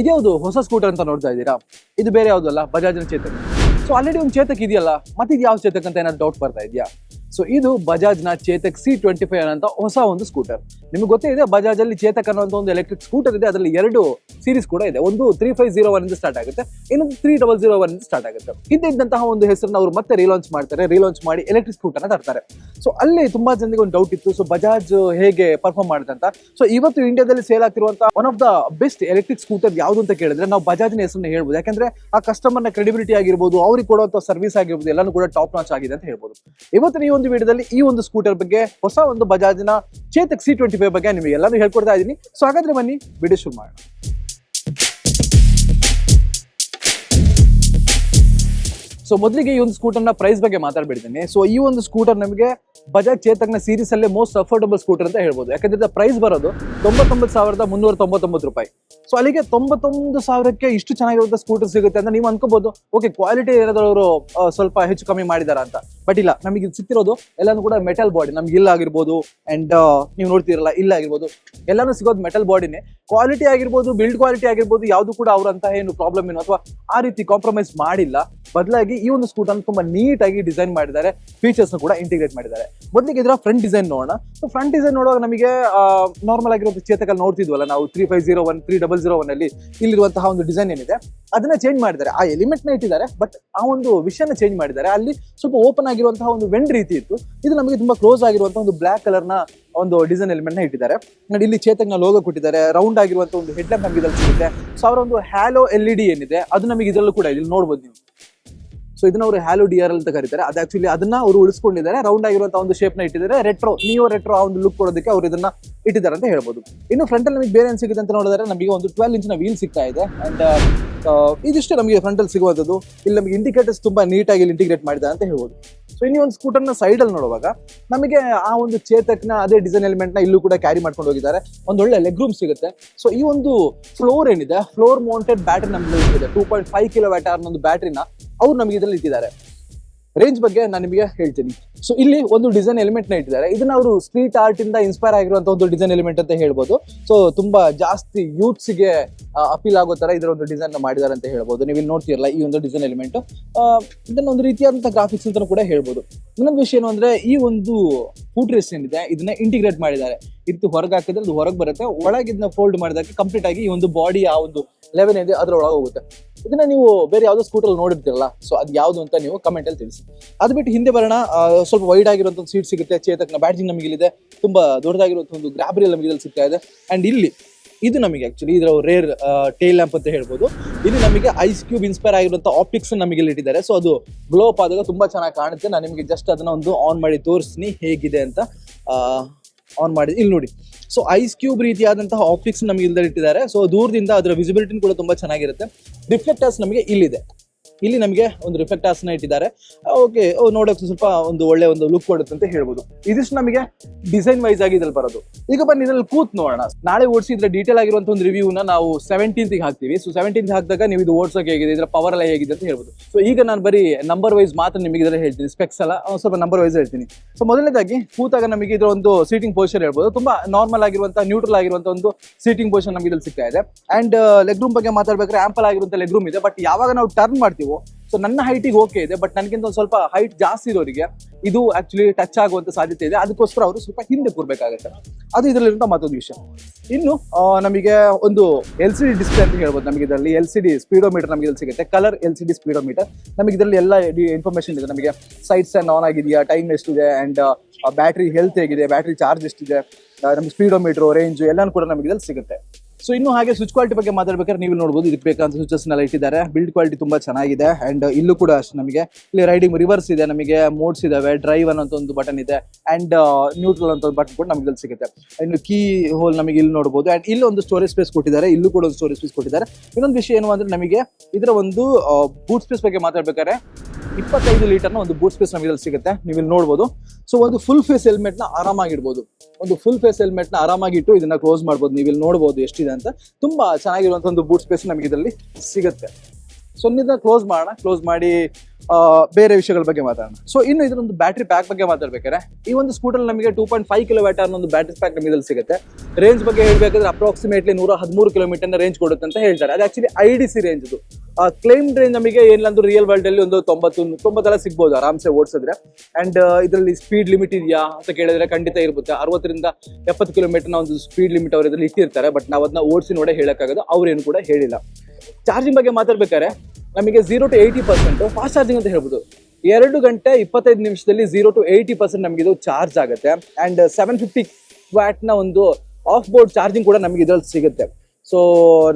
ಇದ್ಯಾವುದು ಹೊಸ ಸ್ಕೂಟರ್ ಅಂತ ನೋಡ್ತಾ ಇದ್ದೀರಾ? ಇದು ಬೇರೆ ಯಾವುದಲ್ಲ? ಬಜಾಜ್ನ ಚೇತಕ್. ಸೊ ಆಲ್ರೆಡಿ ಒಂದು ಚೇತಕ್ ಇದೆಯಲ್ಲ ಮತ್ತೆ ಇದು ಯಾವ ಚೇತಕ್ ಅಂತ ಏನಾದ್ರು ಡೌಟ್ ಬರ್ತಾ ಇದೆಯಾ? ಸೊ ಇದು ಬಜಾಜ್ನ ಚೇತಕ್ ಸಿ ಟ್ವೆಂಟಿ ಫೈವ್ ಅಂತ ಹೊಸ ಒಂದು ಸ್ಕೂಟರ್ ನಿಮ್ಗೆ ಗೊತ್ತೇ ಇದೆ ಬಜಾಜ್ ಅಲ್ಲಿ ಚೇತಕ್ ಅನ್ನೋ ಒಂದು ಎಲೆಕ್ಟ್ರಿಕ್ ಸ್ಕೂಟರ್ ಇದೆ, ಅದರಲ್ಲಿ ಎರಡು ಸೀರೀಸ್ ಕೂಡ ಇದೆ. ಒಂದು ತ್ರೀ ಫೈವ್ ಜೀರೋ ಒನ್ ಇಂದ ಸ್ಟಾರ್ಟ್ ಆಗುತ್ತೆ, ಇನ್ನೊಂದು three double zero one start ಆಗುತ್ತೆ. ಹಿಂದೆ ಇದ್ದಂತಹ ಒಂದು ಹೆಸರನ್ನ ಅವರು ಮತ್ತೆ ರೀಲಾಂಚ್ ಮಾಡ್ತಾರೆ ರೀಲಾಂಚ್ ಮಾಡಿ ಎಲೆಕ್ಟ್ರಿಕ್ ಸ್ಕೂಟರ್ನ ತರ್ತಾರೆ. ಸೊ ಅಲ್ಲಿ ತುಂಬಾ ಜನರಿಗೆ ಒಂದು ಡೌಟ್ ಇತ್ತು ಸೊ ಬಜಾಜ್ ಹೇಗೆ ಪರ್ಫಾರ್ಮ್ ಮಾಡುತ್ತೆ ಅಂತ. ಸೊ ಇವತ್ತು ಇಂಡಿಯಾದಲ್ಲಿ sale ಆಗ್ತಿರುವಂತಹ one of the best electric scooter ಯಾವುದು ಅಂತ ಕೇಳಿದ್ರೆ, ನಾವು ಬಜಾಜ್ನ ಹೆಸರನ್ನ ಹೇಳ್ಬೋದು. ಯಾಕಂದ್ರೆ ಆ ಕಸ್ಟಮರ್ನ ಕ್ರೆಡಿಬಿಲಿಟಿ ಆಗಿರ್ಬೋದು, ಅವ್ರಿಗೆ ಕೊಡುವಂತ ಸರ್ವಿಸ್ ಆಗಿರ್ಬೋದು, ಎಲ್ಲಾನು ಕೂಡ ಟಾಪ್ ನಾಚ್ ಆಗಿದೆ ಅಂತ ಹೇಳ್ಬೋದು. ಇವತ್ತು ಈ ಒಂದು ವಿಡಿಯೋದಲ್ಲಿ ಈ ಒಂದು ಸ್ಕೂಟರ್ ಬಗ್ಗೆ ಹೊಸ ಒಂದು ಬಜಾಜ್ನ ಚೇತಕ್ ಸಿ ಟ್ವೆಂಟಿ ಫೈವ್ ಬಗ್ಗೆ ನಿಮಗೆ ಎಲ್ಲಾನು ಹೇಳ್ಕೊಡ್ತಾ ಇದ್ದೀನಿ. ಸೊ ಹಾಗಾದ್ರೆ ಬನ್ನಿ, ವಿಡಿಯೋ ಶುರು ಮಾಡೋಣ. ಸೊ ಮೊದಲಿಗೆ ಈ ಒಂದು ಸ್ಕೂಟರ್ನ ಪ್ರೈಸ್ ಬಗ್ಗೆ ಮಾತಾಡ್ಬಿಡ್ತೀನಿ. ಸೊ ಈ ಒಂದು ಸ್ಕೂಟರ್ ನಮಗೆ ಬಜಾಜ್ ಚೇತಕ್ನ ಸೀರೀಸ್ ಅಲ್ಲೇ ಮೋಸ್ಟ್ ಅಫೋರ್ಡಬಲ್ ಸ್ಕೂಟರ್ ಅಂತ ಹೇಳ್ಬೋದು. ಯಾಕಂದ್ರೆ ಪ್ರೈಸ್ ಬರೋದು ತೊಂಬತ್ತೊಂಬತ್ತು ಸಾವಿರದ ಮುನ್ನೂರ ತೊಂಬತ್ತೊಂಬತ್ತು ರೂಪಾಯಿ. ಸೊ ಅಲ್ಲಿಗೆ ತೊಂಬತ್ತೊಂದು ಸಾವಿರಕ್ಕೆ ಇಷ್ಟು ಚೆನ್ನಾಗಿರುವಂತ ಸ್ಕೂಟರ್ ಸಿಗುತ್ತೆ ಅಂತ ನೀವು ಅನ್ಕೋಬಹುದು ಓಕೆ ಕ್ವಾಲಿಟಿ ಅವರು ಸ್ವಲ್ಪ ಹೆಚ್ಚು ಕಮ್ಮಿ ಮಾಡಿದಾರ ಅಂತ. ಬಟ್ ಇಲ್ಲ, ನಮಗೆ ಇದು ಸಿಕ್ತಿರೋದು ಎಲ್ಲಾನು ಕೂಡ ಮೆಟಲ್ ಬಾಡಿ ನಮ್ಗೆ ಇಲ್ಲ ಆಗಿರ್ಬೋದು ಅಂಡ್ ನೀವು ನೋಡ್ತಿರಲ್ಲ, ಇಲ್ಲ ಆಗಿರ್ಬೋದು. ಎಲ್ಲಾನು ಸಿಗೋದು ಮೆಟಲ್ ಬಾಡಿನೇ ಕ್ವಾಲಿಟಿ ಆಗಿರ್ಬೋದು ಬಿಲ್ಡ್ ಕ್ವಾಲಿಟಿ ಆಗಿರ್ಬೋದು, ಯಾವುದು ಕೂಡ ಅವರಂತಹ ಏನು ಪ್ರಾಬ್ಲಮ್ ಏನು ಅಥವಾ ಆ ರೀತಿ ಕಾಂಪ್ರಮೈಸ್ ಮಾಡಿಲ್ಲ. ಬದಲಾಗಿ ಈ ಒಂದು ಸ್ಕೂಟರ್ ತುಂಬಾ ನೀಟಾಗಿ ಡಿಸೈನ್ ಮಾಡಿದ್ದಾರೆ. ಫೀಚರ್ಸ್ ಕೂಡ ಇಂಟಿಗ್ರೇಟ್ ಮಾಡಿದ್ದಾರೆ. ಮೊದಲಿಗೆ ಇದರ ಫ್ರಂಟ್ ಡಿಸೈನ್ ನೋಡೋಣ. ಸೊ ಫ್ರಂಟ್ ಡಿಸೈನ್ ನೋಡುವಾಗ ನಮಗೆ ನಾರ್ಮಲ್ ಆಗಿರೋ ಚೇತಕಲ್ಲಿ ನೋಡ್ತಿದ್ವಲ್ಲ ನಾವು three five zero one three double zero one ಅಲ್ಲಿ ಇಲ್ಲಿರುವಂತಹ ಒಂದು ಡಿಸೈನ್ ಏನಿದೆ, ಅದನ್ನ ಚೇಂಜ್ ಮಾಡಿದ್ದಾರೆ. ಆ ಎಲಿಮೆಂಟ್ನ ಇಟ್ಟಿದ್ದಾರೆ ಬಟ್ ಆ ಒಂದು ವಿಷಯನ ಚೇಂಜ್ ಮಾಡಿದ್ದಾರೆ. ಅಲ್ಲಿ ಸ್ವಲ್ಪ ಓಪನ್ ಆಗಿರುವಂತಹ ಒಂದು ವೆಂಡ್ ರೀತಿ ಇತ್ತು. ಇದು ನಮಗೆ ತುಂಬಾ ಕ್ಲೋಸ್ ಆಗಿರುವಂತಹ ಒಂದು ಬ್ಲಾಕ್ ಕಲರ್ನ ಒಂದು ಡಿಸೈನ್ ಎಲಿಮೆಂಟ್ನ ಇಟ್ಟಿದ್ದಾರೆ. ನೋಡಿ, ಇಲ್ಲಿ ಚೇತಕ್ನ ಲೋಗೋ ಕೊಟ್ಟಿದ್ದಾರೆ ರೌಂಡ್ ಆಗಿರುವಂತಹ ಒಂದು ಹೆಡ್ ಲ್ಯಾಂಪ್ ನಮಗೆ ಇದ್ರಲ್ಲಿ ಸಿಗುತ್ತೆ. ಸೊ ಅವರ ಒಂದು ಹ್ಯಾಲೋ ಎಲ್ ಇ ಡಿ ಏನಿದೆ, ಅದು ನಮಗೆ ಇದರಲ್ಲೂ ಕೂಡ ಇಲ್ಲಿ ನೋಡ್ಬೋದು ನೀವು. ಸೊ ಇದನ್ನ ಅವರು ಹ್ಯಾಲೋ ಡಿಯರ್ ಅಂತ ಕರೀತಾರೆ. ಅದು ಆಕ್ಚುಲಿ ಅದನ್ನ ಅವರು ಉಳಿಸ್ಕೊಂಡಿದ್ದಾರೆ. ರೌಂಡ್ ಆಗಿರುವಂತಹ ಒಂದು ಶೇಪ್ನ ಇಟ್ಟಿದ್ದಾರೆ. ರೆಟ್ರೋ ನಿಯೋ ರೆಟ್ರೋ ಆ ಒಂದು ಲುಕ್ ಕೊಡೋದಕ್ಕೆ ಅವರು ಇದನ್ನ ಇಟ್ಟಿದ್ದಾರೆ ಅಂತ ಹೇಳ್ಬೋದು. ಇನ್ನು ಫ್ರಂಟ್ ಅಲ್ಲಿ ನಮಗೆ ಬೇರೆ ಏನ್ ಸಿಗುತ್ತೆ ಅಂತ ನೋಡಿದ್ರೆ ನಮಗೆ ಒಂದು ಟ್ವೆಲ್ ಇಂಚಿನ ವೀಲ್ ಸಿಗ್ತಾ ಇದೆ. ಅಂಡ್ ಇದಿಷ್ಟೇ ನಮಗೆ ಫ್ರಂಟ್ ಅಲ್ಲಿ ಸಿಗುವಂಥದ್ದು. ಇಲ್ಲಿ ನಮಗೆ ಇಂಡಿಕೇಟರ್ಸ್ ತುಂಬಾ ನೀಟಾಗಿ ಇಲ್ಲಿ ಇಂಟಿಗ್ರೇಟ್ ಮಾಡಿದ್ದಾರೆ ಅಂತ ಹೇಳ್ಬೋದು. ಸೊ ಇನ್ನು ಒಂದು ಸ್ಕೂಟರ್ನ ಸೈಡ್ ಅಲ್ಲಿ ನೋಡುವಾಗ ನಮಗೆ ಆ ಒಂದು ಚೇತಕ್ನ, ಅದೇ ಡಿಸೈನ್ ಎಲಿಮೆಂಟ್ನ ಇಲ್ಲೂ ಕೂಡ ಕ್ಯಾರಿ ಮಾಡ್ಕೊಂಡು ಹೋಗಿದ್ದಾರೆ. ಒಂದು ಒಳ್ಳೆ ಲೆಗ್ ರೂಮ್ ಸಿಗುತ್ತೆ. ಸೊ ಈ ಒಂದು ಫ್ಲೋರ್ ಏನಿದೆ? ಫ್ಲೋರ್ ಮೌಂಟೆಡ್ ಬ್ಯಾಟ್ರಿ ನಮ್ಗೆ ಇದೆ. Two point five kilowatt ಒಂದು ಬ್ಯಾಟ್ರಿನ ಅವ್ರು ನಮಗೆ ಇದರಲ್ಲಿ ಇಟ್ಟಿದ್ದಾರೆ. ರೇಂಜ್ ಬಗ್ಗೆ ನಾನು ನಿಮಗೆ ಹೇಳ್ತೀನಿ. ಸೊ ಇಲ್ಲಿ ಒಂದು ಡಿಸೈನ್ ಎಲಿಮೆಂಟ್ನ ಇಟ್ಟಿದ್ದಾರೆ. ಇದನ್ನ ಅವರು ಸ್ಟ್ರೀಟ್ ಆರ್ಟ್ ಇಂದ ಇನ್ಸ್ಪೈರ್ ಆಗಿರುವಂತಹ ಒಂದು ಡಿಸೈನ್ ಎಲಿಮೆಂಟ್ ಅಂತ ಹೇಳ್ಬೋದು. ಸೊ ತುಂಬಾ ಜಾಸ್ತಿ ಯೂತ್ಸ್ಗೆ ಅಪೀಲ್ ಆಗೋ ತರ ಇದರ ಒಂದು ಡಿಸೈನ್ ಮಾಡಿದ್ದಾರೆ ಅಂತ ಹೇಳ್ಬೋದು. ನೀವು ಇಲ್ಲಿ ನೋಡ್ತಿರಲ್ಲ ಈ ಒಂದು ಡಿಸೈನ್ ಎಲಿಮೆಂಟ್ ಇದನ್ನ ಒಂದು ರೀತಿಯಾದಂತಹ ಗ್ರಾಫಿಕ್ಸ್ ಅಂತ ಕೂಡ ಹೇಳ್ಬೋದು. ಇನ್ನೊಂದು ವಿಷಯ ಏನು ಅಂದ್ರೆ, ಈ ಒಂದು ಫೂಟ್ ರೇಸ್ ಏನಿದೆ, ಇದನ್ನ ಇಂಟಿಗ್ರೇಟ್ ಮಾಡಿದ್ದಾರೆ. ಇದು ಹೊರಗೆ ಹಾಕಿದ್ರೆ ಅದು ಹೊರಗೆ ಬರುತ್ತೆ. ಒಳಗಿದ್ನ ಫೋಲ್ಡ್ ಮಾಡಿದಾಗ ಕಂಪ್ಲೀಟ್ ಆಗಿ ಈ ಒಂದು ಬಾಡಿ ಆ ಒಂದು ಲೆವೆನ್ ಇದೆ ಅದ್ರ ಒಳಗೆ ಹೋಗುತ್ತೆ. ಇದನ್ನ ನೀವು ಬೇರೆ ಯಾವ್ದೋ ಸ್ಕೂಟರ್ ನೋಡಿರ್ತೀರಲ್ಲ ಸೊ ಅದು ಯಾವ್ದು ಅಂತ ನೀವು ಕಮೆಂಟ್ ಅಲ್ಲಿ ತಿಳಿಸಿ. ಅದು ಬಿಟ್ಟು ಹಿಂದೆ ಬರೋಣ ಸ್ವಲ್ಪ ವೈಡ್ ಆಗಿರುವಂತ ಸೀಟ್ ಸಿಗುತ್ತೆ, ಚೇತಕ್ನ ಬ್ಯಾಟಿಂಗ್ ನಮಗೆ ಇಲ್ಲಿದೆ, ತುಂಬಾ ದೊಡ್ಡದಾಗಿರುವಂತ ಒಂದು ಗ್ರಾಬರಿ ನಮಗೆ ಇಲ್ಲಿ ಸಿಗ್ತಾ ಇದೆ. ಅಂಡ್ ಇಲ್ಲಿ, ಇದು ನಮಗೆ ಆಕ್ಚುಲಿ ಇದರ ರೇರ್ ಟೇಲ್ ಲ್ಯಾಂಪ್ ಅಂತ ಹೇಳ್ಬೋದು. ಇಲ್ಲಿ ನಮಗೆ ಐಸ್ ಕ್ಯೂಬ್ ಇನ್ಸ್ಪೈರ್ ಆಗಿರುವಂತ ಆಪ್ಟಿಕ್ಸ್ ನಮಗೆ ಇಲ್ಲಿ ಇಟ್ಟಿದ್ದಾರೆ. ಸೊ ಅದು ಗ್ಲೋಪ್ ಆದಾಗ ತುಂಬಾ ಚೆನ್ನಾಗಿ ಕಾಣುತ್ತೆ. ನಾನು ನಿಮಗೆ ಜಸ್ಟ್ ಅದನ್ನ ಒಂದು ಆನ್ ಮಾಡಿ ತೋರಿಸ್ತೀನಿ, ಹೇಗಿದೆ ಅಂತ ಆನ್ ಮಾಡಿ ಇಲ್ಲಿ ನೋಡಿ. ಸೊ ಐಸ್ ಕ್ಯೂಬ್ ರೀತಿಯಾದಂತಹ ಆಪ್ಟಿಕ್ಸ್ ನಮಗೆ ಇಲ್ಲದೆ ಇಟ್ಟಿದ್ದಾರೆ. ಸೊ ದೂರದಿಂದ ಅದರ ವಿಸಿಬಿಲಿಟಿ ಕೂಡ ತುಂಬಾ ಚೆನ್ನಾಗಿರುತ್ತೆ. ರಿಫ್ಲೆಕ್ಟರ್ಸ್ ನಮಗೆ ಇಲ್ಲಿದೆ. ಇಲ್ಲಿ ನಮಗೆ ಒಂದು ರಿಫೆಕ್ಟ್ನ ಇಟ್ಟಿದ್ದಾರೆ ಓಕೆ ನೋಡೋಕೆ ಸ್ವಲ್ಪ ಒಂದು ಒಳ್ಳೆ ಒಂದು ಲುಕ್ ಕೊಡುತ್ತೆ ಅಂತ ಹೇಳ್ಬೋದು. ಇದಿಷ್ಟು ನಮಗೆ ಡಿಸೈನ್ ವೈಸ್ ಆಗಿ ಇದ್ರಲ್ಲಿ ಬರೋದು. ಈಗ ಬನ್ನಿ, ಇದ್ರಲ್ಲಿ ಕೂತ್ ನೋಡೋಣ. ನಾಳೆ ಓಡಿಸಿದ್ರೆ ಡೀಟೇಲ್ ಆಗಿರುವಂತ ಒಂದು ರಿವ್ಯೂನ ನಾವು ಸೆವೆಂಟೀನ್ತ್ ಹಾಕ್ತೀವಿ. ಸೊ ಸೆವೆಂಟೀನ್ತ್ ಹಾಕಿದಾಗ ನೀವು ಇದು ಓಡಿಸೋಕೆ ಹೇಗಿದೆ ಇದರ ಪವರ್ ಎಲ್ಲ ಹೇಗಿದೆ ಅಂತ ಹೇಳ್ಬೋದು. ಸೊ ಈಗ ನಾನು ಬರೀ ನಂಬರ್ ವೈಸ್ ಮಾತ್ರ ನಿಮಗೆ ಇದರಲ್ಲಿ ಹೇಳ್ತೀನಿ. ಸ್ಪೆಕ್ಸ್ ಎಲ್ಲ ಸ್ವಲ್ಪ ನಂಬರ್ ವೈಸ್ ಹೇಳ್ತೀನಿ. ಸೊ ಮೊದಲನೇದಾಗಿ ಕೂತಾಗ ನಮಗೆ ಇದ್ರ ಒಂದು ಸೀಟಿಂಗ್ ಪೊಸಿಷನ್ ಹೇಳ್ಬೋದು. ತುಂಬಾ ನಾರ್ಮಲ್ ಆಗಿರುವಂತ ನ್ಯೂಟ್ರಲ್ ಆಗಿರುವಂತಹ ಒಂದು ಸೀಟಿಂಗ್ ಪೊಸಿಷನ್ ನಮಗೆ ಇದ್ರಲ್ಲಿ ಸಿಗ್ತಾ ಇದೆ. ಅಂಡ್ ಲೆಗ್ ರೂಮ್ ಬಗ್ಗೆ ಮಾತಾಡ್ಬೇಕಾದ್ರೆ ಆಂಪಲ್ ಆಗಿರುವಂತಹ ಲೆಗ್ ರೂಮ್ ಇದೆ. ಬಟ್ ಯಾವಾಗ ನಾವು ಟರ್ನ್ ಮಾಡ್ತೀವೋ ಸೊ ನನ್ನ ಹೈಟಿಗೆ ಓಕೆ ಇದೆ ಬಟ್ ನನಗಿಂತ ಒಂದು ಸ್ವಲ್ಪ ಹೈಟ್ ಜಾಸ್ತಿ ಇರೋರಿಗೆ ಇದು ಆಕ್ಚುಲಿ ಟಚ್ ಆಗುವಂತ ಸಾಧ್ಯತೆ ಇದೆ. ಅದಕ್ಕೋಸ್ಕರ ಅವರು ಸ್ವಲ್ಪ ಹಿಂದೆ ಕೂರ್ಬೇಕಾಗುತ್ತೆ. ಅದು ಇದರಲ್ಲಿರುವಂತ ಮತ್ತೊಂದು ವಿಷಯ. ಇನ್ನು ನಮಗೆ ಒಂದು ಎಲ್ ಸಿ ಡಿ ಡಿಸ್ಪ್ಲೇ ಅಂತ ಹೇಳ್ಬೋದು ನಮಗೆ ಇದರಲ್ಲಿ. ಎಲ್ ಸಿ ಡಿ ಸ್ಪೀಡೋಮೀಟರ್ ನಮಗೆ ಇಲ್ಲಿ ಸಿಗುತ್ತೆ. Colour L C D speedometer ನಮಗೆ ಇದರಲ್ಲಿ ಎಲ್ಲ ಇನ್ಫಾರ್ಮೇಶನ್ ಇದೆ. ನಮಗೆ ಸೈಟ್ಸ್ ಆನ್ ಆಗಿದೆಯಾ ಟೈಮ್ ಎಷ್ಟಿದೆ ಅಂಡ್ ಬ್ಯಾಟ್ರಿ ಹೆಲ್ತ್ ಹೇಗಿದೆ ಬ್ಯಾಟ್ರಿ ಚಾರ್ಜ್ ಎಷ್ಟಿದೆ ನಮಗೆ ಸ್ಪೀಡೋಮೀಟರ್ ರೇಂಜ್ ಎಲ್ಲನೂ ಕೂಡ ನಮಗೆ ಇದ್ರಲ್ಲಿ ಸಿಗುತ್ತೆ. ಸೊ ಇನ್ನು ಹಾಗೆ ಸ್ವಿಚ್ ಕ್ವಾಲಿಟಿ ಬಗ್ಗೆ ಮಾತಾಡ್ಬೇಕಾದ್ರೆ ನೀವು ನೋಡಬಹುದು ಇದಕ್ಕೆ ಬೇಕಂತ ಸ್ವಿಚಸ್ ನೆಲ್ಲ ಇಟ್ಟಿದ್ದಾರೆ. ಬಿಲ್ಡ್ ಕ್ವಾಲಿಟಿ ತುಂಬಾ ಚೆನ್ನಾಗಿದೆ ಅಂಡ್ ಇಲ್ಲೂ ಕೂಡ ಅಷ್ಟು ನಮಗೆ. ಇಲ್ಲಿ ರೈಡಿಂಗ್ ರಿವರ್ಸ್ ಇದೆ, ನಮಗೆ ಮೋಡ್ಸ್ ಇದಾವೆ ಡ್ರೈವ್ ಅನ್ನೋ ಒಂದು ಬಟನ್ ಇದೆ ಅಂಡ್ ನ್ಯೂಟ್ರಲ್ ಅಂತ ಒಂದು ಬಟನ್ ಕೂಡ ನಮಗೆ ಇಲ್ಲಿ ಸಿಗುತ್ತೆ. ಇನ್ನು ಕೀ ಹೋಲ್ ನಮಗೆ ಇಲ್ಲಿ ನೋಡಬಹುದು ಅಂಡ್ ಇಲ್ಲಿ ಒಂದು ಸ್ಟೋರೇಜ್ ಸ್ಪೇಸ್ ಕೊಟ್ಟಿದ್ದಾರೆ, ಇಲ್ಲೂ ಕೂಡ ಒಂದು ಸ್ಟೋರೇಜ್ ಸ್ಪೇಸ್ ಕೊಟ್ಟಿದ್ದಾರೆ. ಇನ್ನೊಂದು ವಿಷಯ ಏನು ಅಂದ್ರೆ ನಮಗೆ ಇದರ ಒಂದು ಬೂಟ್ ಸ್ಪೇಸ್ ಬಗ್ಗೆ ಮಾತಾಡ್ಬೇಕಾದ್ರೆ ಇಪ್ಪತ್ತೈದು ಲೀಟರ್ನ ಒಂದು ಬೂಟ್ ಸ್ಪೇಸ್ ನಮಗೆ ಇಲ್ಲಿ ಸಿಗುತ್ತೆ. ನೀವು ಇಲ್ಲಿ ನೋಡಬಹುದು ಸೊ ಒಂದು ಫುಲ್ ಫೇಸ್ ಹೆಲ್ಮೆಟ್ನ ಆರಾಮಾಗಿಡ್ಬೋದು. ಒಂದು ಫುಲ್ ಫೇಸ್ ಹೆಲ್ಮೆಟ್ನ ಆರಾಮಾಗಿ ಇಟ್ಟು ಇದನ್ನ ಕ್ಲೋಸ್ ಮಾಡ್ಬೋದು. ನೀವು ಇಲ್ಲಿ ನೋಡಬಹುದು ಎಷ್ಟಿದೆ ಅಂತ ತುಂಬಾ ಚೆನ್ನಾಗಿರುವಂತ ಒಂದು ಬೂಟ್ ಸ್ಪೇಸ್ ನಮಗೆ ಇದರಲ್ಲಿ ಸಿಗುತ್ತೆ. ಸೊನ್ನಿದ ಕ್ಲೋಸ್ ಮಾಡೋಣ ಕ್ಲೋಸ್ ಮಾಡಿ ಬೇರೆ ವಿಷಯಗಳ ಬಗ್ಗೆ ಮಾತಾಡೋಣ. ಸೊ ಇನ್ನು ಇದೊಂದು ಬ್ಯಾಟ್ರಿ ಪ್ಯಾಕ್ ಬಗ್ಗೆ ಮಾತಾಡ್ಬೇಕಾದ್ರೆ, ಈ ಒಂದು ಸ್ಕೂಟರ್ ನಮಗೆ ಟೂ ಪಾಯಿಂಟ್ ಫೈವ್ ಕಿಲೋಮೀಟರ್ ಅನ್ನೋ ಬ್ಯಾಟ್ರಿ ಪ್ಯಾಕ್ ನಮಗೆ ಸಿಗುತ್ತೆ. ರೇಂಜ್ ಬಗ್ಗೆ ಹೇಳ್ಬೇಕಾದ್ರೆ ಅಪ್ರಾಕ್ಸಿಮೇಟ್ಲಿ ನೂರ ಹದಿಮೂರು ಕಿಲೋಮೀಟರ್ ರೇಂಜ್ ಕೊಡುತ್ತೆ ಅಂತ ಹೇಳ್ತಾರೆ. ಅದು actually I D C range ಇದು ಕ್ಲೈಮ್ ರೇಂಜ್ ನಮಗೆ ಏನಿಲ್ಲ ರಿಯಲ್ ವರ್ಲ್ಡ್ ಅಲ್ಲಿ ಒಂದು ತೊಂಬತ್ತು, ತೊಂಬತ್ತೆಲ್ಲ ಸಿಗ್ಬೋದು, ಆರಾಮ್ಸೆ ಓಡಿಸಿದ್ರೆ. ಅಂಡ್ ಇದರಲ್ಲಿ ಸ್ಪೀಡ್ ಲಿಮಿಟ್ ಇದೆಯಾ ಅಂತ ಕೇಳಿದ್ರೆ ಖಂಡಿತ ಇರುತ್ತೆ ಅರವತ್ತರಿಂದ ಎಪ್ಪತ್ತು ಕಿಲೋಮೀಟರ್ನ ಒಂದು ಸ್ಪೀಡ್ ಲಿಮಿಟ್ ಅವರು ಇದರಲ್ಲಿ ಇಟ್ಟಿರ್ತಾರೆ. ಬಟ್ ನಾವು ಅದನ್ನ ಓಡಿಸಿ ನೋಡೇ ಹೇಳಕ್ಕಾಗೋದು. ಅವ್ರೇನು ಕೂಡ ಹೇಳಿಲ್ಲ. ಚಾರ್ಜಿಂಗ್ ಬಗ್ಗೆ ಮಾತಾಡ್ಬೇಕಾದ್ರೆ ನಮಗೆ zero to eighty percent fast charging ಅಂತ ಹೇಳ್ಬೋದು. ಎರಡು ಗಂಟೆ ಇಪ್ಪತ್ತೈದು ನಿಮಿಷದಲ್ಲಿ ಜೀರೋ ಟು ಏಯ್ಟಿ ಪರ್ಸೆಂಟ್ ನಮಗೆ ಇದು ಚಾರ್ಜ್ ಆಗುತ್ತೆ ಅಂಡ್ ಸೆವೆನ್ ಫಿಫ್ಟಿ ವ್ಯಾಟ್ನ ಒಂದು ಆಫ್ ಬೋರ್ಡ್ ಚಾರ್ಜಿಂಗ್ ಕೂಡ ನಮಗೆ ಇದರಲ್ಲಿ ಸಿಗುತ್ತೆ. ಸೊ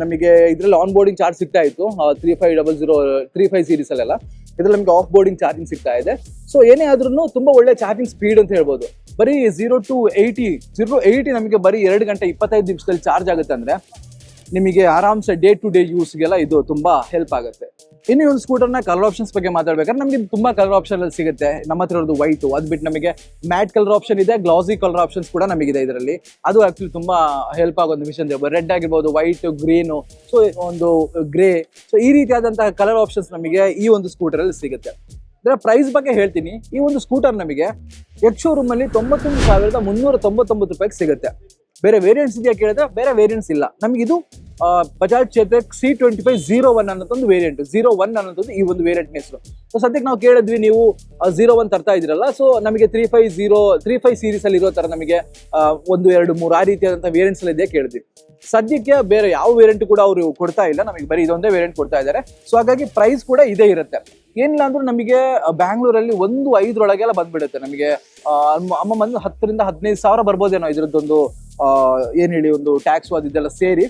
ನಮಗೆ ಇದರಲ್ಲಿ ಆನ್ ಬೋರ್ಡಿಂಗ್ ಚಾರ್ಜ್ ಸಿಗ್ತಾ ಇತ್ತು. Three five double zero three five ಸೀರೀಸಲ್ಲೆಲ್ಲ ಇದರಲ್ಲಿ ನಮಗೆ ಆಫ್ ಬೋರ್ಡಿಂಗ್ ಚಾರ್ಜಿಂಗ್ ಸಿಗ್ತಾ ಇದೆ. ಸೊ ಏನೇ ಆದ್ರೂ ತುಂಬಾ ಒಳ್ಳೆ ಚಾರ್ಜಿಂಗ್ ಸ್ಪೀಡ್ ಅಂತ ಹೇಳ್ಬೋದು. ಬರೀ zero to eighty zero eighty ನಮಗೆ ಬರೀ ಎರಡು ಗಂಟೆ ಇಪ್ಪತ್ತೈದು ನಿಮಿಷದಲ್ಲಿ ಚಾರ್ಜ್ ಆಗುತ್ತೆ ಅಂದ್ರೆ ನಿಮಗೆ ಆರಾಮ್ಸೆ ಡೇ ಟು ಡೇ ಯೂಸ್ಗೆಲ್ಲ ಇದು ತುಂಬಾ ಹೆಲ್ಪ್ ಆಗುತ್ತೆ. ಇನ್ನು ಒಂದು ಸ್ಕೂಟರ್ನ ಕಲರ್ ಆಪ್ಷನ್ಸ್ ಬಗ್ಗೆ ಮಾತಾಡ್ಬೇಕಾದ್ರೆ ನಮಗೆ ತುಂಬಾ ಕಲರ್ ಆಪ್ಷನ್ ಅಲ್ಲಿ ಸಿಗುತ್ತೆ. ನಮ್ಮ ಹತ್ರ ಇರೋದು ವೈಟ್ ಅದ್ ಬಿಟ್ಟು ನಮಗೆ ಮ್ಯಾಟ್ ಕಲರ್ ಆಪ್ಷನ್ ಇದೆ ಗ್ಲಾಸಿ ಕಲರ್ ಆಪ್ಷನ್ಸ್ ಕೂಡ ನಮಗಿದೆ ಇದರಲ್ಲಿ. ಅದು ಆಕ್ಚುಲಿ ತುಂಬಾ ಹೆಲ್ಪ್ ಆಗೋ ಒಂದು ವಿಷಯ ರೆಡ್ ಆಗಿರ್ಬೋದು ವೈಟ್ ಗ್ರೀನು ಸೊ ಒಂದು ಗ್ರೇ ಸೊ ಈ ರೀತಿಯಾದಂತಹ ಕಲರ್ ಆಪ್ಷನ್ಸ್ ನಮಗೆ ಈ ಒಂದು ಸ್ಕೂಟರ್ ಅಲ್ಲಿ ಸಿಗುತ್ತೆ. ಇದರ ಪ್ರೈಸ್ ಬಗ್ಗೆ ಹೇಳ್ತೀನಿ. ಈ ಒಂದು ಸ್ಕೂಟರ್ ನಮಗೆ ಎಕ್ಸ್ ಅಲ್ಲಿ ತೊಂಬತ್ತೊಂದು ಸಾವಿರದ ಮುನ್ನೂರ ತೊಂಬತ್ತೊಂಬತ್ತು ರೂಪಾಯಿಗೆ ಸಿಗುತ್ತೆ. ಬೇರೆ ವೇರಿಯಂಟ್ಸ್ ಇದೆಯಾ ಕೇಳಿದ್ರೆ ಬೇರೆ ವೇರಿಯಂಟ್ಸ್ ಇಲ್ಲ. ನಮ್ಗೆ ಇದು ಆ, Bajaj Chetak C twenty five zero one ಅನ್ನೋದೊಂದು ವೇರಿಯಂಟ್ ಜೀರೋ ಒನ್ ಅನ್ನೋದು ಈ ಒಂದು ವೇರಿಯಂಟ್ ಹೆಸರು. ಸೊ ಸದ್ಯಕ್ಕೆ ನಾವು ಕೇಳಿದ್ವಿ ನೀವು ಜೀರೋ ಒನ್ ತರ್ತಾ ಇದ್ರಲ್ಲ ಸೊ ನಮಗೆ three five zero three five series ಅಲ್ಲಿ ಇರೋ ತರ ನಮಗೆ ಒಂದು ಎರಡು ಮೂರು ಆ ರೀತಿಯಾದಂತಹ ವೇರಿಯಂಟ್ಸ್ ಅಲ್ಲಿ ಇದೆಯಾ ಕೇಳಿದ್ವಿ. ಸದ್ಯಕ್ಕೆ ಬೇರೆ ಯಾವ ವೇರಿಯಂಟ್ ಕೂಡ ಅವರು ಕೊಡ್ತಾ ಇಲ್ಲ ನಮಗೆ ಬರೀ ಇದೊಂದೇ ವೇರಿಯಂಟ್ ಕೊಡ್ತಾ ಇದ್ದಾರೆ. ಸೊ ಹಾಗಾಗಿ ಪ್ರೈಸ್ ಕೂಡ ಇದೇ ಇರುತ್ತೆ. ಏನಿಲ್ಲ ಅಂದ್ರೂ ನಮಗೆ ಬ್ಯಾಂಗ್ಳೂರಲ್ಲಿ ಒಂದು ಐದರೊಳಗೆಲ್ಲ ಬಂದ್ಬಿಡುತ್ತೆ ನಮಗೆ ಅಮ್ಮ- ಬಂದು ಹತ್ತರಿಂದ ಹದಿನೈದು ಸಾವಿರ ಬರ್ಬೋದೇನೋ ಇದ್ರದ್ದೊಂದು ಏನ್ ಹೇಳಿ, ಒಂದು ಟ್ಯಾಕ್ಸ್ ಅದು ಇದೆಲ್ಲ ಸೇರಿ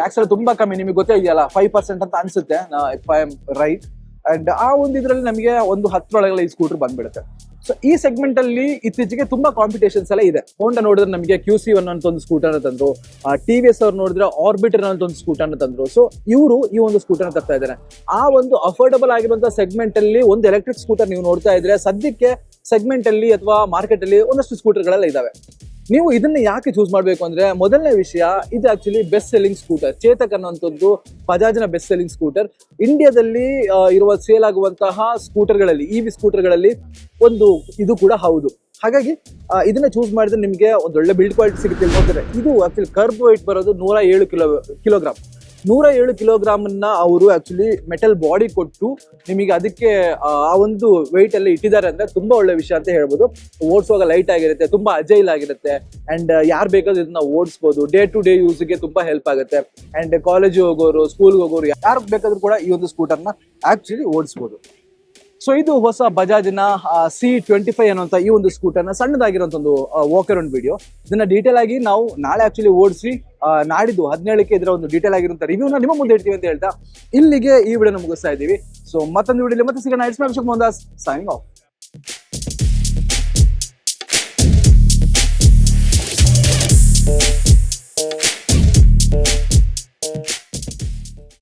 ಟ್ಯಾಕ್ಸ್ ಎಲ್ಲ ತುಂಬಾ ಕಮ್ಮಿ. ನಿಮಗೆ ಗೊತ್ತೇ ಇದೆಯಲ್ಲ ಫೈವ್ ಪರ್ಸೆಂಟ್ ಅಂತ ಅನ್ಸುತ್ತೆ if I am right and ಆ ಒಂದು ಇದ್ರಲ್ಲಿ ನಮಗೆ ಒಂದು ಹತ್ತರೊಳಗೆಲ್ಲ ಈ ಸ್ಕೂಟರ್ ಬಂದ್ಬಿಡುತ್ತೆ. ಸೊ ಈ ಸೆಗ್ಮೆಂಟ್ ಅಲ್ಲಿ ಇತ್ತೀಚೆಗೆ ತುಂಬಾ ಕಾಂಪಿಟೇಷನ್ಸ್ ಎಲ್ಲ ಇದೆ. ಹೋಂಡಾ ನೋಡಿದ್ರೆ ನಮಗೆ ಕ್ಯೂ ಸಿ ಒನ್ ಅಂತ ಒಂದು ಸ್ಕೂಟರ್ ತಂದ್ರು ಟಿ ವಿ ಎಸ್ ಅವ್ರು ನೋಡಿದ್ರೆ ಆರ್ಬಿಟರ್ ಅಂತ ಒಂದು ಸ್ಕೂಟರ್ ತಂದ್ರು. ಸೊ ಇವರು ಈ ಒಂದು ಸ್ಕೂಟರ್ ತರ್ತಾ ಇದ್ದಾರೆ. ಆ ಒಂದು ಅಫೋರ್ಡಬಲ್ ಆಗಿರುವಂತಹ ಸೆಗ್ಮೆಂಟ್ ಅಲ್ಲಿ ಒಂದು ಎಲೆಕ್ಟ್ರಿಕ್ ಸ್ಕೂಟರ್ ನೀವು ನೋಡ್ತಾ ಇದ್ರೆ, ಸದ್ಯಕ್ಕೆ ಸೆಗ್ಮೆಂಟ್ ಅಲ್ಲಿ ಅಥವಾ ಮಾರ್ಕೆಟ್ ಅಲ್ಲಿ ಒಂದಷ್ಟು ಸ್ಕೂಟರ್ಗಳೆಲ್ಲ ಇದಾವೆ. ನೀವು ಇದನ್ನ ಯಾಕೆ ಚೂಸ್ ಮಾಡಬೇಕು ಅಂದ್ರೆ ಮೊದಲನೇ ವಿಷಯ ಇದು actually best selling scooter Chetak ಅನ್ನುವಂಥದ್ದು ಬಜಾಜ್ನ ಬೆಸ್ಟ್ ಸೆಲ್ಲಿಂಗ್ ಸ್ಕೂಟರ್ ಇಂಡಿಯಾದಲ್ಲಿ ಇರುವ ಸೇಲ್ ಆಗುವಂತಹ ಸ್ಕೂಟರ್ಗಳಲ್ಲಿ ಇ ವಿ ಸ್ಕೂಟರ್ಗಳಲ್ಲಿ ಒಂದು ಇದು ಕೂಡ ಹೌದು. ಹಾಗಾಗಿ ಇದನ್ನ ಚೂಸ್ ಮಾಡಿದ್ರೆ ನಿಮಗೆ ಒಂದು ಒಳ್ಳೆ ಬಿಲ್ಡ್ ಕ್ವಾಲಿಟಿ ಸಿಗುತ್ತೆ ನೋಡಿದ್ರೆ ಇದು ಆಕ್ಚುಲಿ ಕರ್ಬ್ weight ಬರೋದು ನೂರ ಏಳು ಕಿಲೋ, ಕಿಲೋಗ್ರಾಮ್. ನೂರ ಏಳು ಕಿಲೋಗ್ರಾಮ್ ಅನ್ನ ಅವರು ಆಕ್ಚುಲಿ ಮೆಟಲ್ ಬಾಡಿ ಕೊಟ್ಟು ನಿಮಗೆ ಅದಕ್ಕೆ, ಆ ಒಂದು ವೆಯ್ಟ್ ಅಲ್ಲಿ ಇಟ್ಟಿದ್ದಾರೆ ಅಂದ್ರೆ ತುಂಬಾ ಒಳ್ಳೆ ವಿಷಯ ಅಂತ ಹೇಳ್ಬೋದು. ಓಡಿಸುವಾಗ ಲೈಟ್ ಆಗಿರುತ್ತೆ, ತುಂಬಾ ಅಜೈಲ್ ಆಗಿರುತ್ತೆ. ಅಂಡ್ ಯಾರು ಬೇಕಾದ್ರೂ ಇದನ್ನ ಓಡಿಸ್ಬೋದು. ಡೇ ಟು ಡೇ ಯೂಸ್ಗೆ ತುಂಬಾ ಹೆಲ್ಪ್ ಆಗುತ್ತೆ. ಅಂಡ್ ಕಾಲೇಜ್ ಹೋಗೋರು ಸ್ಕೂಲ್ಗೆ ಹೋಗೋರು, ಯಾರು ಬೇಕಾದ್ರೂ ಕೂಡ ಈ ಒಂದು ಸ್ಕೂಟರ್ನ ಆಕ್ಚುಲಿ ಓಡಿಸ್ಬೋದು. ಸೊ ಇದು ಹೊಸ ಬಜಾಜ್ನ ಸಿ ಟ್ವೆಂಟಿ ಫೈವ್ ಅನ್ನುವಂಥ ಈ ಒಂದು ಸ್ಕೂಟರ್ನ ಸಣ್ಣದಾಗಿರುವಂಥ ಒಂದು ವಾಕರ್ ಒಂದು ವಿಡಿಯೋ ಇದನ್ನ ಡೀಟೇಲ್ ಆಗಿ ನಾವು ನಾಳೆ ಆಕ್ಚುಲಿ ಓಡಿಸಿ ನಾಡಿದ್ದು ಹದಿನೇಳಕ್ಕೆ ಇದರ ಒಂದು ಡೀಟೇಲ್ ಆಗಿರುವಂಥ ರಿವ್ಯೂನ ನಿಮ್ಮ ಮುಂದೆ ಇಡ್ತೀವಿ ಅಂತ ಹೇಳ್ತಾ ಇಲ್ಲಿಗೆ ಈ ವಿಡಿಯೋನ ಮುಗಿಸ್ತಾ ಇದ್ದೀವಿ. ಸೊ ಮತ್ತೊಂದು ವಿಡಿಯೋಲಿ ಮತ್ತೆ ಸಿಗೋಣ. It's my Abhishek Mohan Das signing off